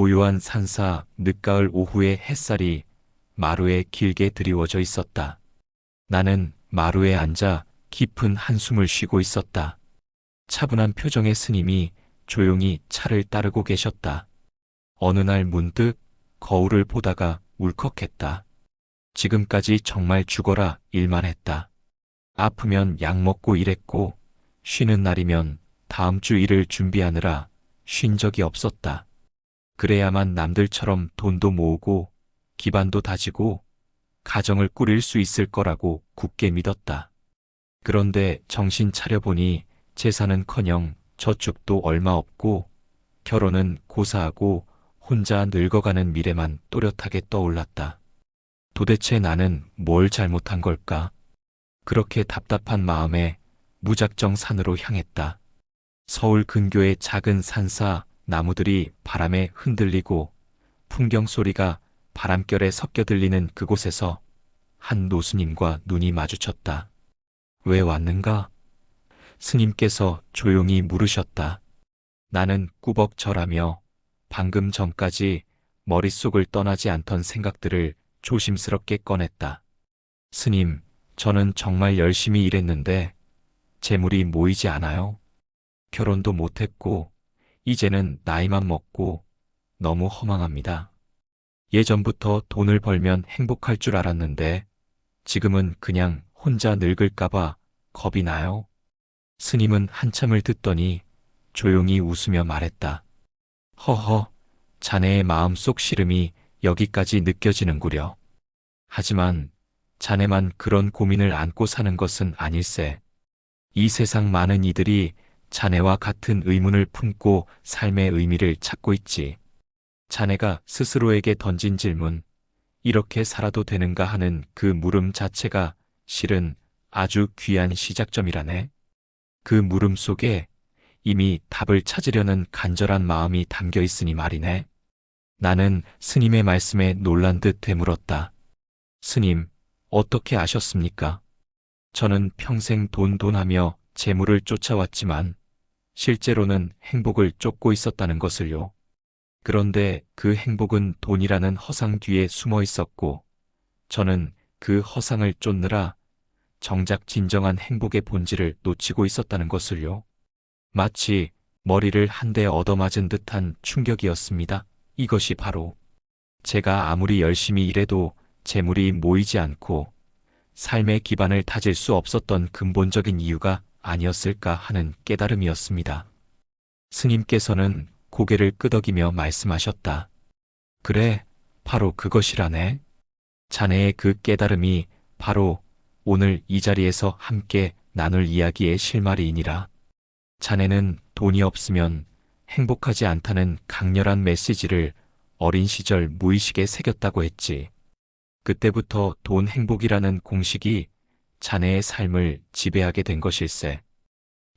고요한 산사 늦가을 오후의 햇살이 마루에 길게 드리워져 있었다. 나는 마루에 앉아 깊은 한숨을 쉬고 있었다. 차분한 표정의 스님이 조용히 차를 따르고 계셨다. 어느 날 문득 거울을 보다가 울컥했다. 지금까지 정말 죽어라 일만 했다. 아프면 약 먹고 일했고, 쉬는 날이면 다음 주 일을 준비하느라 쉰 적이 없었다. 그래야만 남들처럼 돈도 모으고, 기반도 다지고, 가정을 꾸릴 수 있을 거라고 굳게 믿었다. 그런데 정신 차려보니 재산은 커녕 저축도 얼마 없고, 결혼은 고사하고 혼자 늙어가는 미래만 또렷하게 떠올랐다. 도대체 나는 뭘 잘못한 걸까? 그렇게 답답한 마음에 무작정 산으로 향했다. 서울 근교의 작은 산사 나무들이 바람에 흔들리고 풍경 소리가 바람결에 섞여 들리는 그곳에서 한 노스님과 눈이 마주쳤다. 왜 왔는가? 스님께서 조용히 물으셨다. 나는 꾸벅 절하며 방금 전까지 머릿속을 떠나지 않던 생각들을 조심스럽게 꺼냈다. 스님, 저는 정말 열심히 일했는데 재물이 모이지 않아요. 결혼도 못했고 이제는 나이만 먹고 너무 허망합니다. 예전부터 돈을 벌면 행복할 줄 알았는데 지금은 그냥 혼자 늙을까봐 겁이 나요. 스님은 한참을 듣더니 조용히 웃으며 말했다. 허허, 자네의 마음속 시름이 여기까지 느껴지는구려. 하지만 자네만 그런 고민을 안고 사는 것은 아닐세. 이 세상 많은 이들이 자네와 같은 의문을 품고 삶의 의미를 찾고 있지. 자네가 스스로에게 던진 질문, 이렇게 살아도 되는가 하는 그 물음 자체가 실은 아주 귀한 시작점이라네. 그 물음 속에 이미 답을 찾으려는 간절한 마음이 담겨 있으니 말이네. 나는 스님의 말씀에 놀란 듯 되물었다. 스님, 어떻게 아셨습니까? 저는 평생 돈 돈하며 재물을 쫓아왔지만 실제로는 행복을 쫓고 있었다는 것을요. 그런데 그 행복은 돈이라는 허상 뒤에 숨어 있었고 저는 그 허상을 쫓느라 정작 진정한 행복의 본질을 놓치고 있었다는 것을요. 마치 머리를 한 대 얻어맞은 듯한 충격이었습니다. 이것이 바로 제가 아무리 열심히 일해도 재물이 모이지 않고 삶의 기반을 다질 수 없었던 근본적인 이유가 아니었을까 하는 깨달음이었습니다. 스님께서는 고개를 끄덕이며 말씀하셨다. 그래, 바로 그것이라네. 자네의 그 깨달음이 바로 오늘 이 자리에서 함께 나눌 이야기의 실마리이니라. 자네는 돈이 없으면 행복하지 않다는 강렬한 메시지를 어린 시절 무의식에 새겼다고 했지. 그때부터 돈 행복이라는 공식이 자네의 삶을 지배하게 된 것일세.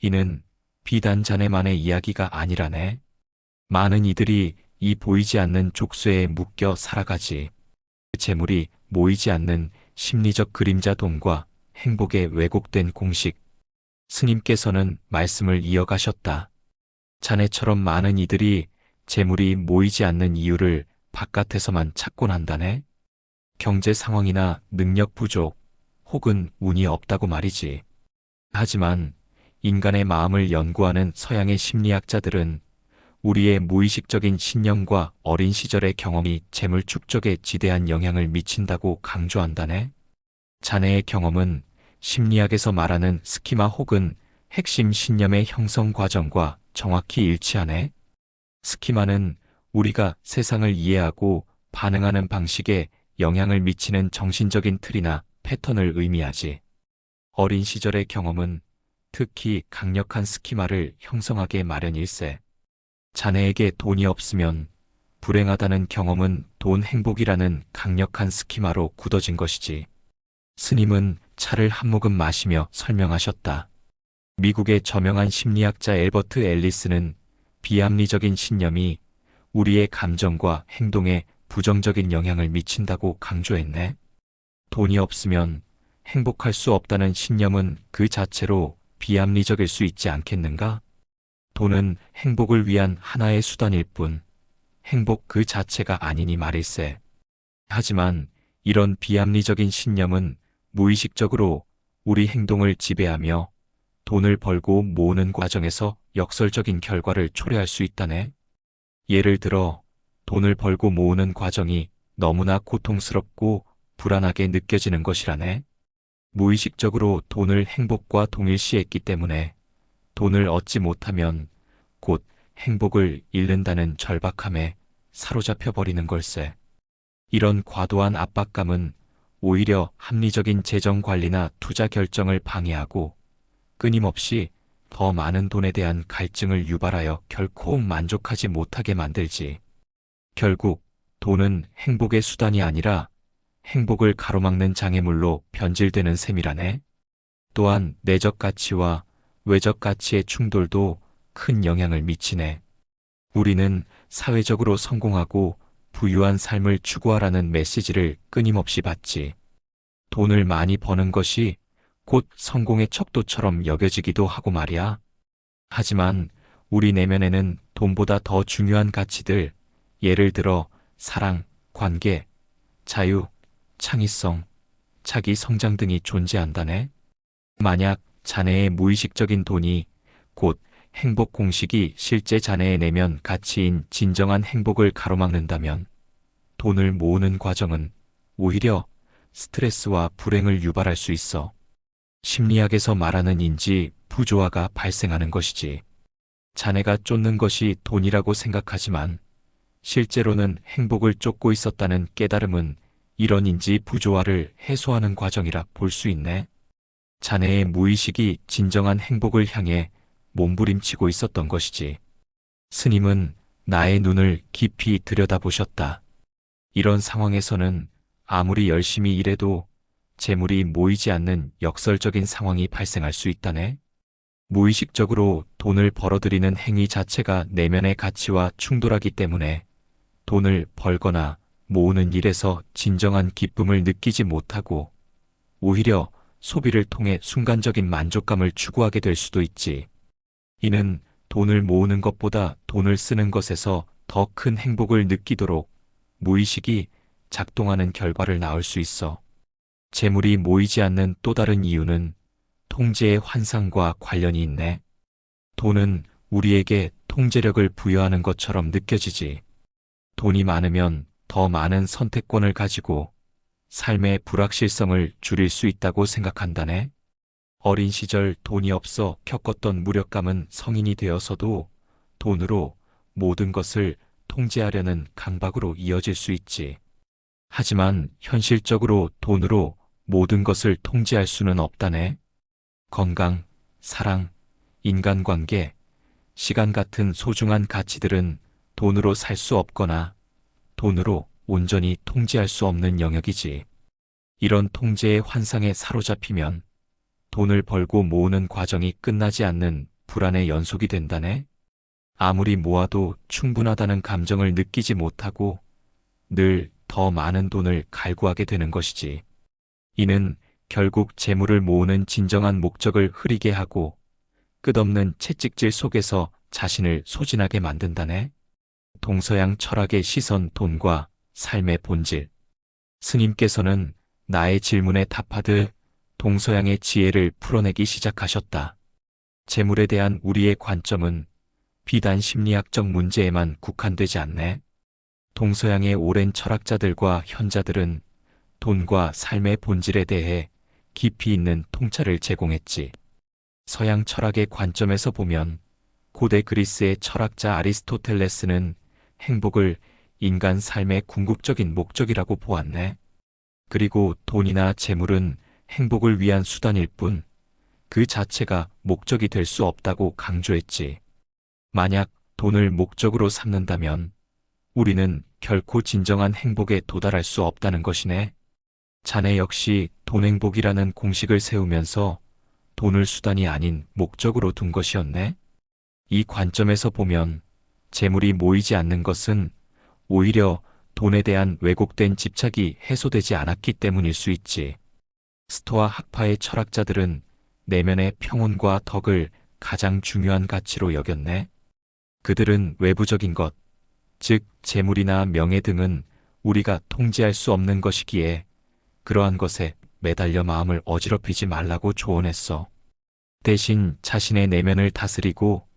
이는 비단 자네만의 이야기가 아니라네. 많은 이들이 이 보이지 않는 족쇄에 묶여 살아가지. 그 재물이 모이지 않는 심리적 그림자 돈과 행복의 왜곡된 공식. 스님께서는 말씀을 이어가셨다. 자네처럼 많은 이들이 재물이 모이지 않는 이유를 바깥에서만 찾곤 한다네. 경제 상황이나 능력 부족, 혹은 운이 없다고 말이지. 하지만 인간의 마음을 연구하는 서양의 심리학자들은 우리의 무의식적인 신념과 어린 시절의 경험이 재물 축적에 지대한 영향을 미친다고 강조한다네. 자네의 경험은 심리학에서 말하는 스키마 혹은 핵심 신념의 형성 과정과 정확히 일치하네. 스키마는 우리가 세상을 이해하고 반응하는 방식에 영향을 미치는 정신적인 틀이나 패턴을 의미하지. 어린 시절의 경험은 특히 강력한 스키마를 형성하게 마련일세. 자네에게 돈이 없으면 불행하다는 경험은 돈 행복이라는 강력한 스키마로 굳어진 것이지. 스님은 차를 한 모금 마시며 설명하셨다. 미국의 저명한 심리학자 엘버트 앨리스는 비합리적인 신념이 우리의 감정과 행동에 부정적인 영향을 미친다고 강조했네. 돈이 없으면 행복할 수 없다는 신념은 그 자체로 비합리적일 수 있지 않겠는가? 돈은 행복을 위한 하나의 수단일 뿐, 행복 그 자체가 아니니 말일세. 하지만 이런 비합리적인 신념은 무의식적으로 우리 행동을 지배하며 돈을 벌고 모으는 과정에서 역설적인 결과를 초래할 수 있다네. 예를 들어 돈을 벌고 모으는 과정이 너무나 고통스럽고 불안하게 느껴지는 것이라네. 무의식적으로 돈을 행복과 동일시했기 때문에 돈을 얻지 못하면 곧 행복을 잃는다는 절박함에 사로잡혀 버리는 걸세. 이런 과도한 압박감은 오히려 합리적인 재정 관리나 투자 결정을 방해하고 끊임없이 더 많은 돈에 대한 갈증을 유발하여 결코 만족하지 못하게 만들지. 결국 돈은 행복의 수단이 아니라 행복을 가로막는 장애물로 변질되는 셈이라네. 또한 내적 가치와 외적 가치의 충돌도 큰 영향을 미치네. 우리는 사회적으로 성공하고 부유한 삶을 추구하라는 메시지를 끊임없이 받지. 돈을 많이 버는 것이 곧 성공의 척도처럼 여겨지기도 하고 말이야. 하지만 우리 내면에는 돈보다 더 중요한 가치들, 예를 들어 사랑, 관계, 자유, 창의성, 자기 성장 등이 존재한다네. 만약 자네의 무의식적인 돈이 곧 행복 공식이 실제 자네의 내면 가치인 진정한 행복을 가로막는다면 돈을 모으는 과정은 오히려 스트레스와 불행을 유발할 수 있어. 심리학에서 말하는 인지 부조화가 발생하는 것이지. 자네가 쫓는 것이 돈이라고 생각하지만 실제로는 행복을 쫓고 있었다는 깨달음은 이런 인지 부조화를 해소하는 과정이라 볼 수 있네. 자네의 무의식이 진정한 행복을 향해 몸부림치고 있었던 것이지. 스님은 나의 눈을 깊이 들여다보셨다. 이런 상황에서는 아무리 열심히 일해도 재물이 모이지 않는 역설적인 상황이 발생할 수 있다네. 무의식적으로 돈을 벌어들이는 행위 자체가 내면의 가치와 충돌하기 때문에 돈을 벌거나 모으는 일에서 진정한 기쁨을 느끼지 못하고 오히려 소비를 통해 순간적인 만족감을 추구하게 될 수도 있지. 이는 돈을 모으는 것보다 돈을 쓰는 것에서 더 큰 행복을 느끼도록 무의식이 작동하는 결과를 낳을 수 있어. 재물이 모이지 않는 또 다른 이유는 통제의 환상과 관련이 있네. 돈은 우리에게 통제력을 부여하는 것처럼 느껴지지. 돈이 많으면 더 많은 선택권을 가지고 삶의 불확실성을 줄일 수 있다고 생각한다네. 어린 시절 돈이 없어 겪었던 무력감은 성인이 되어서도 돈으로 모든 것을 통제하려는 강박으로 이어질 수 있지. 하지만 현실적으로 돈으로 모든 것을 통제할 수는 없다네. 건강, 사랑, 인간관계, 시간 같은 소중한 가치들은 돈으로 살 수 없거나 돈으로 온전히 통제할 수 없는 영역이지. 이런 통제의 환상에 사로잡히면 돈을 벌고 모으는 과정이 끝나지 않는 불안의 연속이 된다네. 아무리 모아도 충분하다는 감정을 느끼지 못하고 늘 더 많은 돈을 갈구하게 되는 것이지. 이는 결국 재물을 모으는 진정한 목적을 흐리게 하고 끝없는 채찍질 속에서 자신을 소진하게 만든다네. 동서양 철학의 시선 돈과 삶의 본질. 스님께서는 나의 질문에 답하듯 동서양의 지혜를 풀어내기 시작하셨다. 재물에 대한 우리의 관점은 비단 심리학적 문제에만 국한되지 않네. 동서양의 오랜 철학자들과 현자들은 돈과 삶의 본질에 대해 깊이 있는 통찰을 제공했지. 서양 철학의 관점에서 보면 고대 그리스의 철학자 아리스토텔레스는 행복을 인간 삶의 궁극적인 목적이라고 보았네. 그리고 돈이나 재물은 행복을 위한 수단일 뿐 그 자체가 목적이 될 수 없다고 강조했지. 만약 돈을 목적으로 삼는다면 우리는 결코 진정한 행복에 도달할 수 없다는 것이네. 자네 역시 돈 행복이라는 공식을 세우면서 돈을 수단이 아닌 목적으로 둔 것이었네. 이 관점에서 보면 재물이 모이지 않는 것은 오히려 돈에 대한 왜곡된 집착이 해소되지 않았기 때문일 수 있지. 스토아 학파의 철학자들은 내면의 평온과 덕을 가장 중요한 가치로 여겼네. 그들은 외부적인 것, 즉 재물이나 명예 등은 우리가 통제할 수 없는 것이기에 그러한 것에 매달려 마음을 어지럽히지 말라고 조언했어. 대신 자신의 내면을 다스리고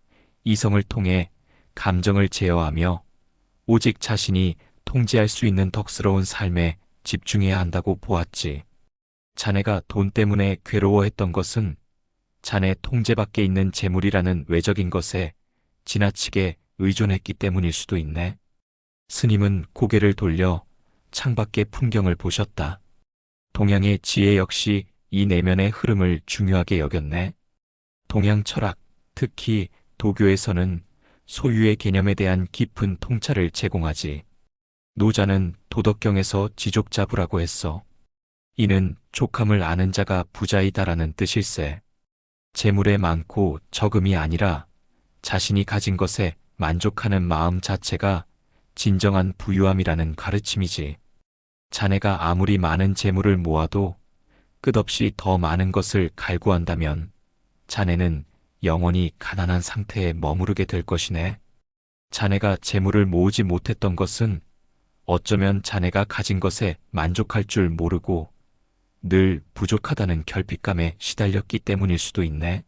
이성을 통해 감정을 제어하며 오직 자신이 통제할 수 있는 덕스러운 삶에 집중해야 한다고 보았지. 자네가 돈 때문에 괴로워했던 것은 자네 통제 밖에 있는 재물이라는 외적인 것에 지나치게 의존했기 때문일 수도 있네. 스님은 고개를 돌려 창밖의 풍경을 보셨다. 동양의 지혜 역시 이 내면의 흐름을 중요하게 여겼네. 동양 철학, 특히 도교에서는 소유의 개념에 대한 깊은 통찰을 제공하지. 노자는 도덕경에서 지족자부라고 했어. 이는 족함을 아는 자가 부자이다라는 뜻일세. 재물에 많고 적음이 아니라 자신이 가진 것에 만족하는 마음 자체가 진정한 부유함이라는 가르침이지. 자네가 아무리 많은 재물을 모아도 끝없이 더 많은 것을 갈구한다면 자네는 영원히 가난한 상태에 머무르게 될 것이네. 자네가 재물을 모으지 못했던 것은 어쩌면 자네가 가진 것에 만족할 줄 모르고 늘 부족하다는 결핍감에 시달렸기 때문일 수도 있네.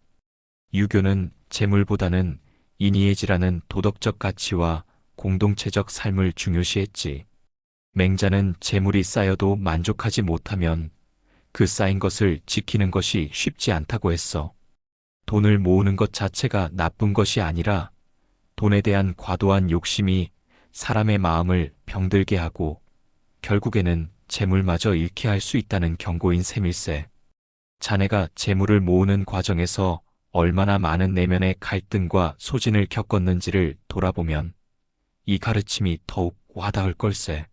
유교는 재물보다는 인이해지라는 도덕적 가치와 공동체적 삶을 중요시했지. 맹자는 재물이 쌓여도 만족하지 못하면 그 쌓인 것을 지키는 것이 쉽지 않다고 했어. 돈을 모으는 것 자체가 나쁜 것이 아니라 돈에 대한 과도한 욕심이 사람의 마음을 병들게 하고 결국에는 재물마저 잃게 할 수 있다는 경고인 셈일세. 자네가 재물을 모으는 과정에서 얼마나 많은 내면의 갈등과 소진을 겪었는지를 돌아보면 이 가르침이 더욱 와닿을 걸세.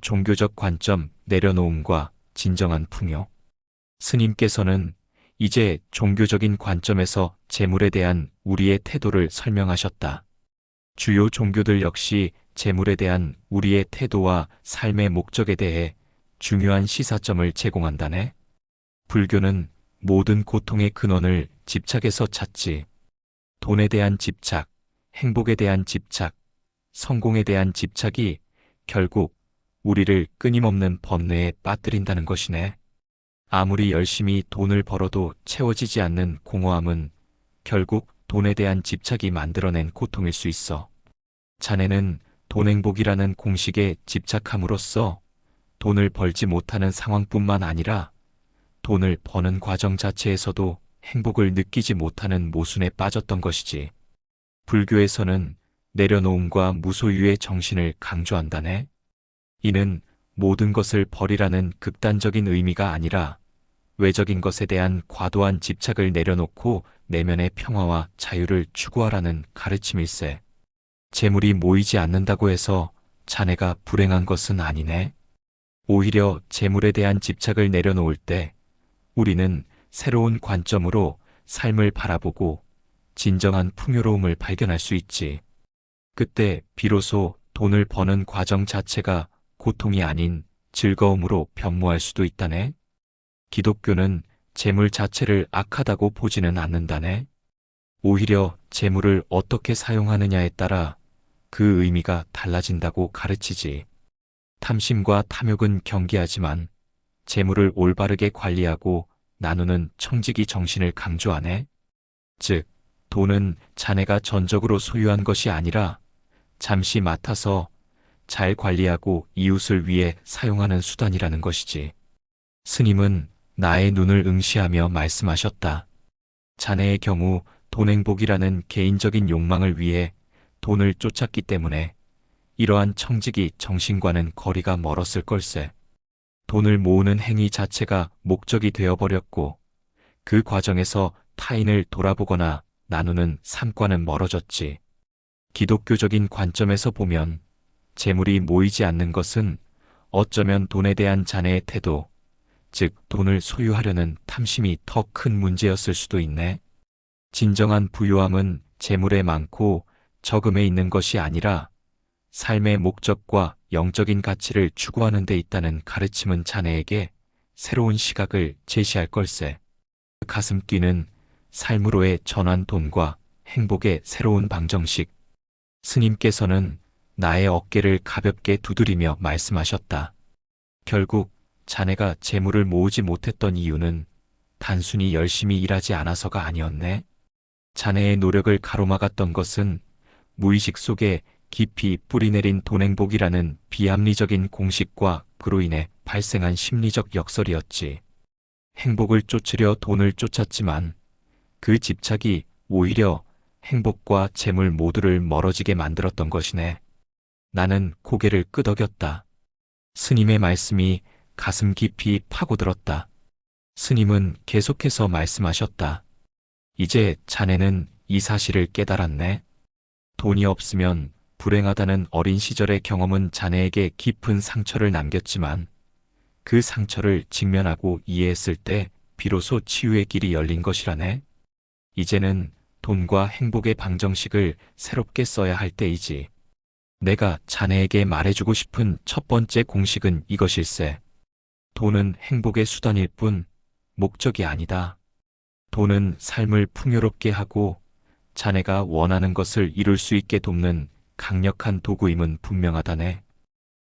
종교적 관점 내려놓음과 진정한 풍요. 스님께서는 이제 종교적인 관점에서 재물에 대한 우리의 태도를 설명하셨다. 주요 종교들 역시 재물에 대한 우리의 태도와 삶의 목적에 대해 중요한 시사점을 제공한다네. 불교는 모든 고통의 근원을 집착에서 찾지. 돈에 대한 집착, 행복에 대한 집착, 성공에 대한 집착이 결국 우리를 끊임없는 번뇌에 빠뜨린다는 것이네. 아무리 열심히 돈을 벌어도 채워지지 않는 공허함은 결국 돈에 대한 집착이 만들어낸 고통일 수 있어. 자네는 돈 행복이라는 공식에 집착함으로써 돈을 벌지 못하는 상황뿐만 아니라 돈을 버는 과정 자체에서도 행복을 느끼지 못하는 모순에 빠졌던 것이지. 불교에서는 내려놓음과 무소유의 정신을 강조한다네. 이는 모든 것을 버리라는 극단적인 의미가 아니라 외적인 것에 대한 과도한 집착을 내려놓고 내면의 평화와 자유를 추구하라는 가르침일세. 재물이 모이지 않는다고 해서 자네가 불행한 것은 아니네. 오히려 재물에 대한 집착을 내려놓을 때 우리는 새로운 관점으로 삶을 바라보고 진정한 풍요로움을 발견할 수 있지. 그때 비로소 돈을 버는 과정 자체가 고통이 아닌 즐거움으로 변모할 수도 있다네. 기독교는 재물 자체를 악하다고 보지는 않는다네. 오히려 재물을 어떻게 사용하느냐에 따라 그 의미가 달라진다고 가르치지. 탐심과 탐욕은 경계하지만 재물을 올바르게 관리하고 나누는 청지기 정신을 강조하네. 즉, 돈은 자네가 전적으로 소유한 것이 아니라 잠시 맡아서 잘 관리하고 이웃을 위해 사용하는 수단이라는 것이지. 스님은 나의 눈을 응시하며 말씀하셨다. 자네의 경우 돈행복이라는 개인적인 욕망을 위해 돈을 쫓았기 때문에 이러한 청직이 정신과는 거리가 멀었을 걸세. 돈을 모으는 행위 자체가 목적이 되어버렸고 그 과정에서 타인을 돌아보거나 나누는 삶과는 멀어졌지. 기독교적인 관점에서 보면 재물이 모이지 않는 것은 어쩌면 돈에 대한 자네의 태도, 즉 돈을 소유하려는 탐심이 더 큰 문제였을 수도 있네. 진정한 부유함은 재물에 많고 적음에 있는 것이 아니라 삶의 목적과 영적인 가치를 추구하는 데 있다는 가르침은 자네에게 새로운 시각을 제시할 걸세. 가슴 뛰는 삶으로의 전환 돈과 행복의 새로운 방정식. 스님께서는 나의 어깨를 가볍게 두드리며 말씀하셨다. 결국 자네가 재물을 모으지 못했던 이유는 단순히 열심히 일하지 않아서가 아니었네. 자네의 노력을 가로막았던 것은 무의식 속에 깊이 뿌리내린 돈행복이라는 비합리적인 공식과 그로 인해 발생한 심리적 역설이었지. 행복을 쫓으려 돈을 쫓았지만 그 집착이 오히려 행복과 재물 모두를 멀어지게 만들었던 것이네. 나는 고개를 끄덕였다. 스님의 말씀이 가슴 깊이 파고들었다. 스님은 계속해서 말씀하셨다. 이제 자네는 이 사실을 깨달았네. 돈이 없으면 불행하다는 어린 시절의 경험은 자네에게 깊은 상처를 남겼지만 그 상처를 직면하고 이해했을 때 비로소 치유의 길이 열린 것이라네. 이제는 돈과 행복의 방정식을 새롭게 써야 할 때이지. 내가 자네에게 말해주고 싶은 첫 번째 공식은 이것일세. 돈은 행복의 수단일 뿐 목적이 아니다. 돈은 삶을 풍요롭게 하고 자네가 원하는 것을 이룰 수 있게 돕는 강력한 도구임은 분명하다네.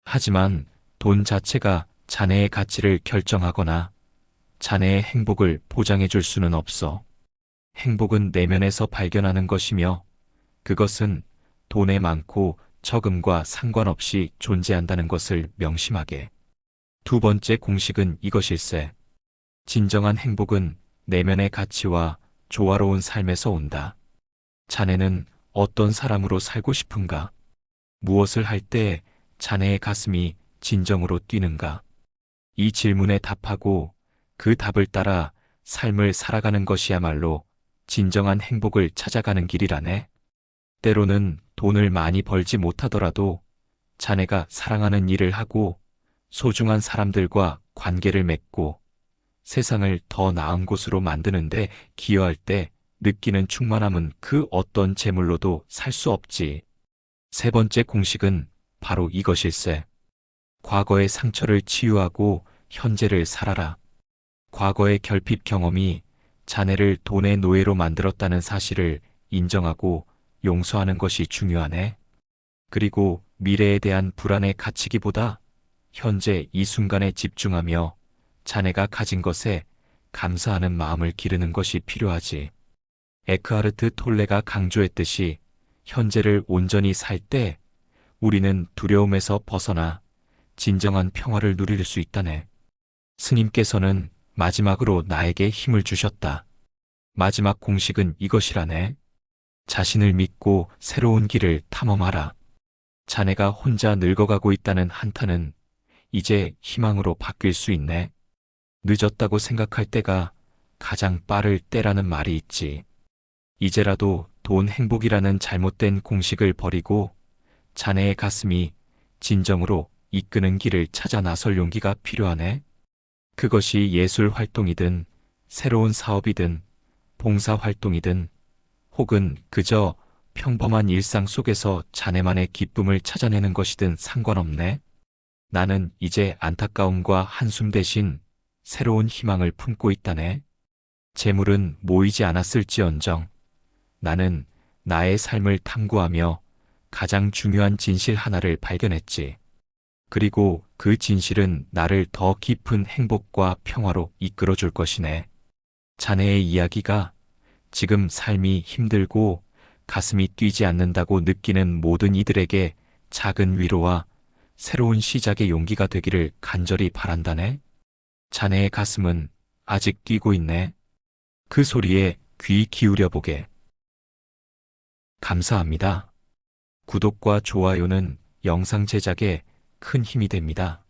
하지만 돈 자체가 자네의 가치를 결정하거나 자네의 행복을 보장해 줄 수는 없어. 행복은 내면에서 발견하는 것이며 그것은 돈에 많고 적음과 상관없이 존재한다는 것을 명심하게. 두 번째 공식은 이것일세. 진정한 행복은 내면의 가치와 조화로운 삶에서 온다. 자네는 어떤 사람으로 살고 싶은가? 무엇을 할 때 자네의 가슴이 진정으로 뛰는가? 이 질문에 답하고 그 답을 따라 삶을 살아가는 것이야말로 진정한 행복을 찾아가는 길이라네. 때로는 돈을 많이 벌지 못하더라도 자네가 사랑하는 일을 하고 소중한 사람들과 관계를 맺고 세상을 더 나은 곳으로 만드는데 기여할 때 느끼는 충만함은 그 어떤 재물로도 살 수 없지. 세 번째 공식은 바로 이것일세. 과거의 상처를 치유하고 현재를 살아라. 과거의 결핍 경험이 자네를 돈의 노예로 만들었다는 사실을 인정하고 용서하는 것이 중요하네. 그리고 미래에 대한 불안에 갇히기보다 현재 이 순간에 집중하며 자네가 가진 것에 감사하는 마음을 기르는 것이 필요하지. 에크하르트 톨레가 강조했듯이 현재를 온전히 살 때 우리는 두려움에서 벗어나 진정한 평화를 누릴 수 있다네. 스님께서는 마지막으로 나에게 힘을 주셨다. 마지막 공식은 이것이라네. 자신을 믿고 새로운 길을 탐험하라. 자네가 혼자 늙어가고 있다는 한탄은 이제 희망으로 바뀔 수 있네. 늦었다고 생각할 때가 가장 빠를 때라는 말이 있지. 이제라도 돈 행복이라는 잘못된 공식을 버리고 자네의 가슴이 진정으로 이끄는 길을 찾아 나설 용기가 필요하네. 그것이 예술 활동이든 새로운 사업이든 봉사 활동이든 혹은 그저 평범한 일상 속에서 자네만의 기쁨을 찾아내는 것이든 상관없네. 나는 이제 안타까움과 한숨 대신 새로운 희망을 품고 있다네. 재물은 모이지 않았을지언정 나는 나의 삶을 탐구하며 가장 중요한 진실 하나를 발견했지. 그리고 그 진실은 나를 더 깊은 행복과 평화로 이끌어 줄 것이네. 자네의 이야기가 지금 삶이 힘들고 가슴이 뛰지 않는다고 느끼는 모든 이들에게 작은 위로와 새로운 시작의 용기가 되기를 간절히 바란다네. 자네의 가슴은 아직 뛰고 있네. 그 소리에 귀 기울여 보게. 감사합니다. 구독과 좋아요는 영상 제작에 큰 힘이 됩니다.